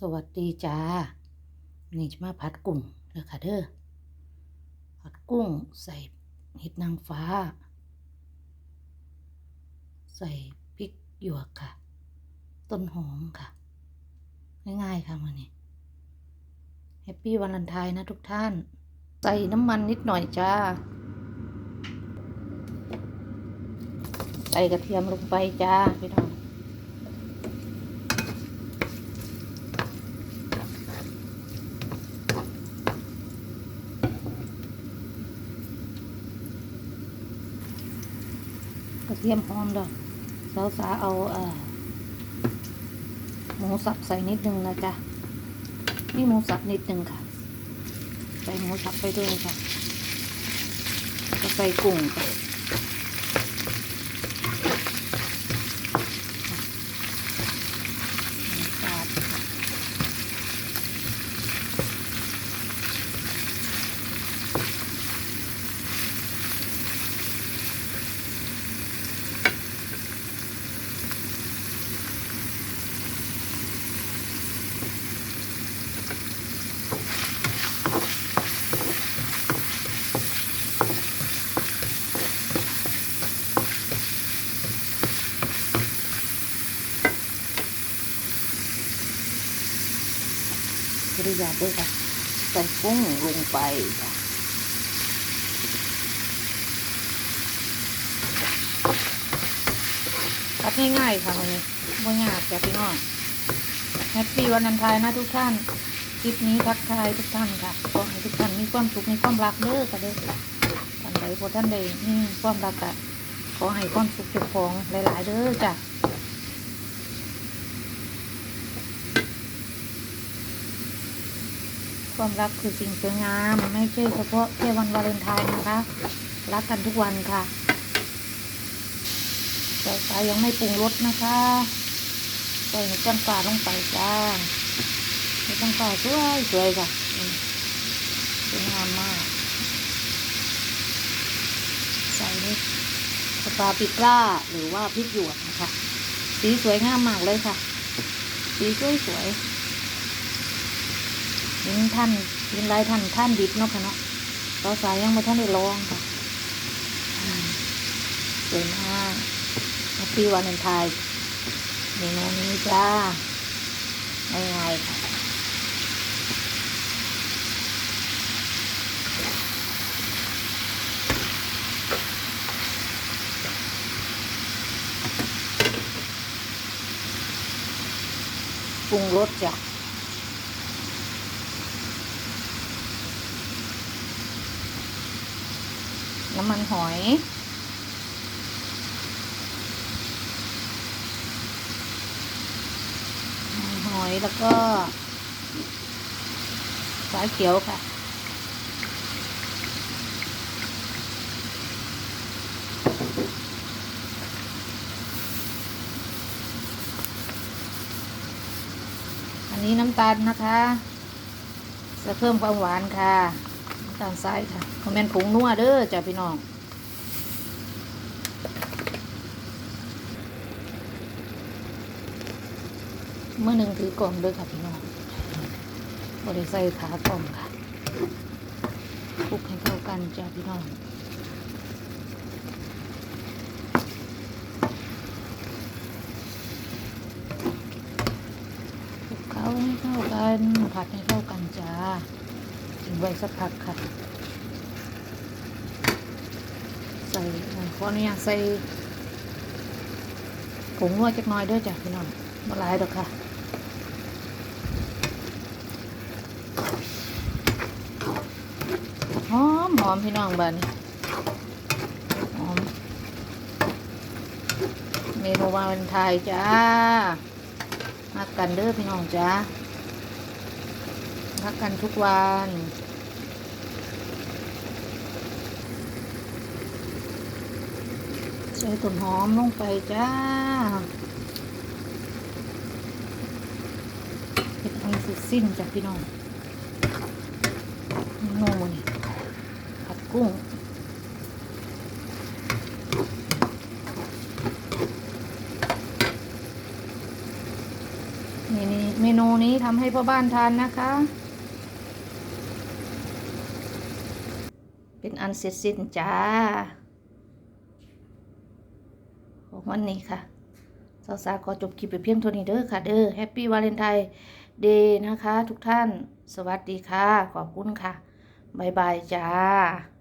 สวัสดีจ้า นี่จะมาผัดกุ้งเด้อค่ะเด้อ ผัดกุ้งใส่เห็ดนางฟ้า ใส่พริกหยวกค่ะ ต้นหอมค่ะ ง่ายๆค่ะมันนี้แฮปปี้วันลันไทายนะทุกท่าน ใส่น้ำมันนิดหน่อยจ้า ใส่กระเทียมลงไปจ้าพี่น้อง กระเทียมหอมดอกสาวสาเอาเออหมูสับใส่นิดนึงนะจ๊ะนี่หมูสับนิดนึงค่ะ ใส่หมูสับไปด้วยค่ะก็ใส่กุ้งค่ะน้ำตาลค่ะ กระยาด้วยค่ะใส่กุ้งลงไปค่ะทัดง่ายๆค่ะวันนี้ไม่ยากจ้ะพี่น้องแฮปปี้วันนันทายนะทุกท่านคลิปนี้ทักทายทุกท่านค่ะขอให้ทุกท่านมีความสุขมีความรักเด้อค่ะเด้อท่านใดพอท่านใดมีความรักอะขอให้ความสุขเจ้าของหลาย ๆเด้อจ้ะ ความรักคือสิ่งสวยงาม ไม่ใช่เฉพาะแค่วันวาเลนไทน์นะคะ รักกันทุกวันค่ะแต่สายังไม่ปรุงรสนะคะใส่เห็ดจังป่าลงไปจ้าเห็ดจังป่าสวยสวยค่ะสวยงามมาก ใส่นี่สปาปิก้าหรือว่าพริกหยวกนะคะ สีสวยงามมากเลยค่ะ สีสวยสวย ๆเห็นท่านเห็นหลายท่านท่านดิบเนาะค่ะเนาะเราสายยังไม่ท่านได้ลองค่ะอืมสวยมากปีวันเนไทน์เมนูนี้จ้าง่ายๆค่ะปรุงรสจ้ะ น้ำมันหอย หอยแล้วก็สาเขียวค่ะอันนี้น้ำตาลนะคะ จะเพิ่มความหวานค่ะ น้าลทรายค่ะคอมเมนต์ผงนัวเด้อจ้าพี่น้องเมื่อหนึ่งถือกล่องด้วยค่ะพี่น้องบริใส่ขากล่องค่ะคลุกให้เข้ากันจ้าพี่น้องคลุกเข้าให้เข้ากันผัดให้เข้ากันจ้า ไว้สักพักค่ะ ใส่ขออนุญาตใส่ผงนวดจักน้อยด้วยจ้ะพี่น้องมาหลายดอกค่ะหอมหอมพี่น้องบ้านนี้หอมเมนูวาเลนไทน์จ้ารักกันเด้อพี่น้องจ้า รักกันทุกวันใส่ต้นหอมลงไปจ้าเห็ดอันสุดสิ้นจ้ะพี่น้องโน่นี่ผัดกุ้งนี่นี่เมนูนี้ทำให้พ่อบ้านทานนะคะ เป็นอันเสร็จสิ้นจ้าของวันนี้ค่ะสาวสาวๆขอจบคลิปไปเพียงเท่านี้เด้อค่ะ เด้อแฮปปี้วาเลนไทน์เดย์นะคะ ทุกท่านสวัสดีค่ะ ขอบคุณค่ะ บ๊ายบายจ้า